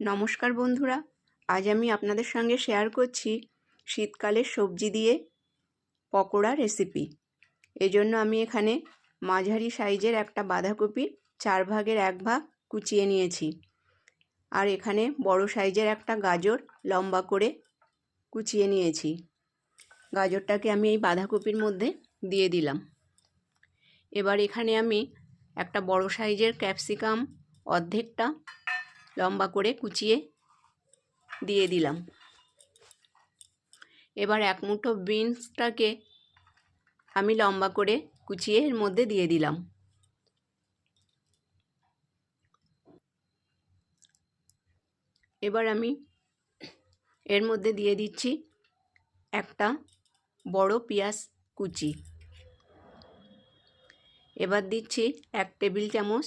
নমস্কার বন্ধুরা, আজ আমি আপনাদের সঙ্গে শেয়ার করছি শীতকালের সবজি দিয়ে পকোড়া রেসিপি এজন্য আমি এখানে মাঝারি সাইজের একটা বাঁধাকপি চার ভাগের এক ভাগ কুচিয়ে নিয়েছি। আর এখানে বড় সাইজের একটা গাজর লম্বা করে কুচিয়ে নিয়েছি। গাজরটাকে আমি এই বাঁধাকপির মধ্যে দিয়ে দিলাম। এবার এখানে আমি একটা বড় সাইজের ক্যাপসিকাম অর্ধেকটা লম্বা করে কুচিয়ে দিয়ে দিলাম। এবার এক মুঠো বিনসটাকে আমি লম্বা করে কুচিয়ে এর মধ্যে দিয়ে দিলাম। এবার আমি এর মধ্যে দিয়ে দিচ্ছি একটা বড় পেঁয়াজ কুচি। এবার দিচ্ছি এক টেবিল চামচ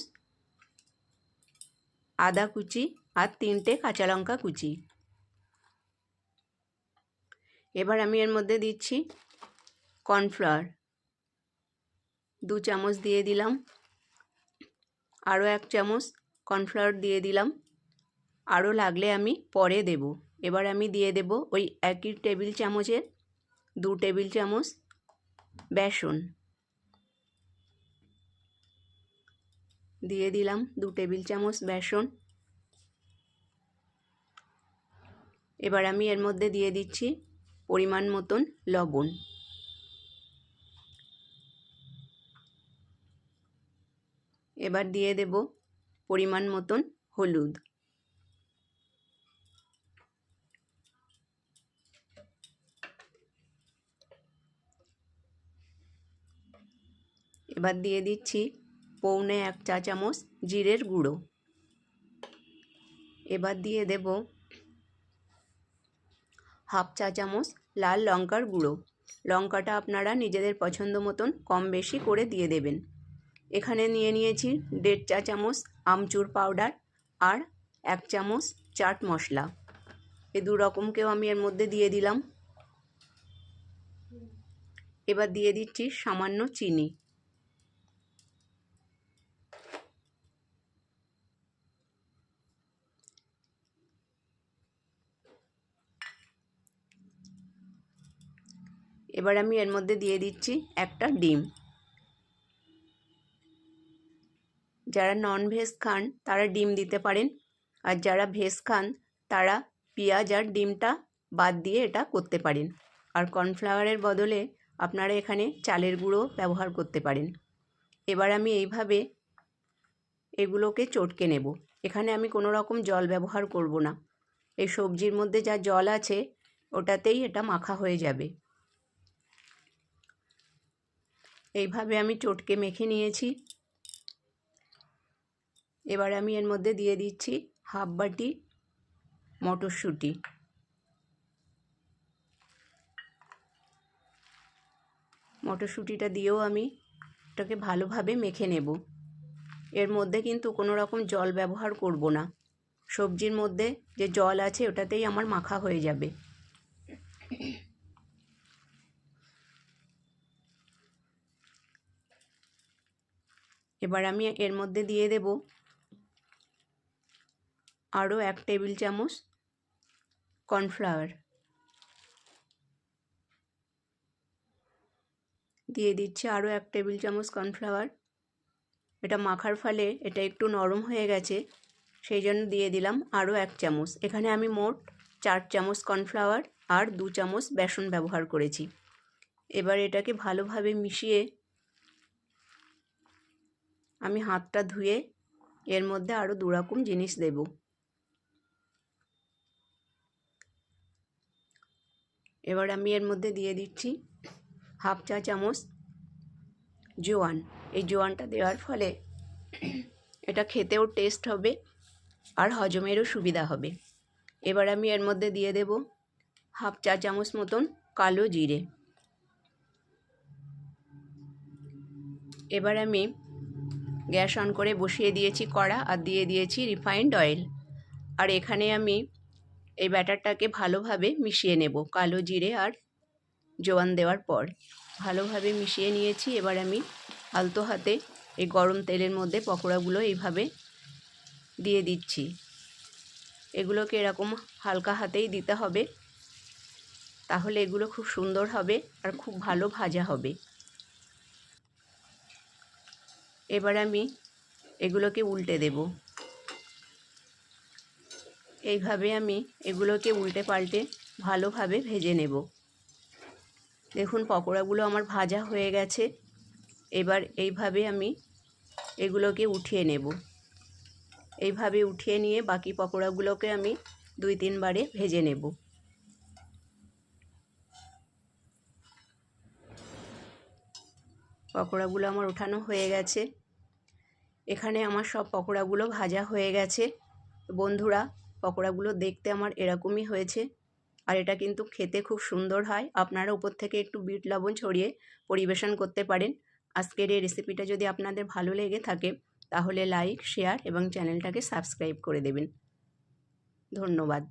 আদা কুচি আর তিনটে কাঁচা লঙ্কা কুচি। এবার আমি এর মধ্যে দিচ্ছি কর্নফ্লাওয়ার। দু চামচ দিয়ে দিলাম। আরও এক চামচ কর্নফ্লাওয়ার দিয়ে দিলাম। আরও লাগলে আমি পরে দেব। এবার আমি দিয়ে দেব ওই একই টেবিল চামচের দু টেবিল চামচ বেসন। দিয়ে দিলাম দু টেবিল চামচ বেসন। এবার আমি এর মধ্যে দিয়ে দিচ্ছি পরিমাণ মতন লবণ। এবার দিয়ে দেব পরিমাণ মতন হলুদ। এবার দিয়ে দিচ্ছি পৌনে এক চা চামচ জিরের গুঁড়ো। এবার দিয়ে দেব হাফ চা চামচ লাল লঙ্কার গুঁড়ো। লঙ্কাটা আপনারা নিজেদের পছন্দ মতন কম বেশি করে দিয়ে দেবেন। এখানে নিয়ে নিয়েছি দেড় চা চামচ আমচুর পাউডার আর এক চামচ চাট মশলা। এ দু রকমকেও আমি এর মধ্যে দিয়ে দিলাম। এবার দিয়ে দিচ্ছি সামান্য চিনি। এবার আমি এর মধ্যে দিয়ে দিচ্ছি একটা ডিম। যারা নন ভেজ খান, তারা ডিম দিতে পারেন। আর যারা ভেজ খান, তারা পেঁয়াজ আর ডিমটা বাদ দিয়ে এটা করতে পারেন। আর কর্নফ্লাওয়ারের বদলে আপনারা এখানে চালের গুঁড়ো ব্যবহার করতে পারেন। এবার আমি এইভাবে এগুলোকে চটকে নেব। এখানে আমি কোনো রকম জল ব্যবহার করব না। এই সবজির মধ্যে যা জল আছে, ওটাতেই এটা মাখা হয়ে যাবে। এইভাবে আমি চটকে মেখে নিয়েছি। এবার আমি এর মধ্যে দিয়ে দিচ্ছি হাফ বাটি মটরশুঁটি। মটরশুঁটিটা দিয়েও আমি এটাকে ভালোভাবে মেখে নেব। এর মধ্যে কিন্তু কোনো রকম জল ব্যবহার করব না। সবজির মধ্যে যে জল আছে ওটাতেই আমার মাখা হয়ে যাবে। এবার আমি এর মধ্যে দিয়ে দেব আরও এক টেবিল চামচ কর্নফ্লাওয়ার। দিয়ে দিচ্ছি আরও এক টেবিল চামচ কর্নফ্লাওয়ার। এটা মাখার ফলে এটা একটু নরম হয়ে গেছে, সেই জন্য দিয়ে দিলাম আরও এক চামচ। এখানে আমি মোট চার চামচ কর্নফ্লাওয়ার আর দু চামচ বেসন ব্যবহার করেছি। এবার এটাকে ভালোভাবে মিশিয়ে আমি হাতটা ধুয়ে এর মধ্যে আরও দুরকম জিনিস দেব। এবার আমি এর মধ্যে দিয়ে দিচ্ছি হাফ চা চামচ জোয়ান। এই জোয়ানটা দেওয়ার ফলে এটা খেতেও টেস্ট হবে আর হজমেরও সুবিধা হবে। এবার আমি এর মধ্যে দিয়ে দেব হাফ চা চামচ মতন কালো জিরে। এবার আমি গ্যাস অন করে বসিয়ে দিয়েছি কড়া আর দিয়ে দিয়েছি রিফাইন্ড অয়েল আর এখানে আমি এই ব্যাটারটাকে ভালোভাবে মিশিয়ে নেব কালো জিরে আর জোয়ান দেওয়ার পর। ভালোভাবে মিশিয়ে নিয়েছি, এবার আমি আলতো হাতে এই গরম তেলের মধ্যে পকোড়াগুলো এইভাবে দিয়ে দিচ্ছি। এগুলোকে এরকম হালকা হাতেই দিতে হবে, তাহলে এগুলো খুব সুন্দর হবে আর খুব ভালো ভাজা হবে। এবার আমি এগুলোকে উল্টে দেব। এইভাবে আমি এগুলোকে উল্টে পাল্টে ভালোভাবে ভেজে নেব। দেখুন, পকোড়াগুলো আমার ভাজা হয়ে গেছে। এবার এইভাবে আমি এগুলোকে উঠিয়ে নেব। এইভাবে উঠিয়ে নিয়ে বাকি পকোড়াগুলোকে আমি দুই তিনবারে ভেজে নেব। পকোড়াগুলো আমার উঠানো হয়ে গেছে। এখানে আমার সব পকোড়াগুলো ভাজা হয়ে গেছে। বন্ধুরা, পকোড়াগুলো দেখতে আমার এরকমই হয়েছে। আর এটা কিন্তু খেতে খুব সুন্দর হয়। আপনারা উপর থেকে একটু বিট লবণ ছড়িয়ে পরিবেশন করতে পারেন। আজকের এই রেসিপিটা যদি আপনাদের ভালো লেগে থাকে, তাহলে লাইক, শেয়ার এবং চ্যানেলটাকে সাবস্ক্রাইব করে দেবেন। ধন্যবাদ।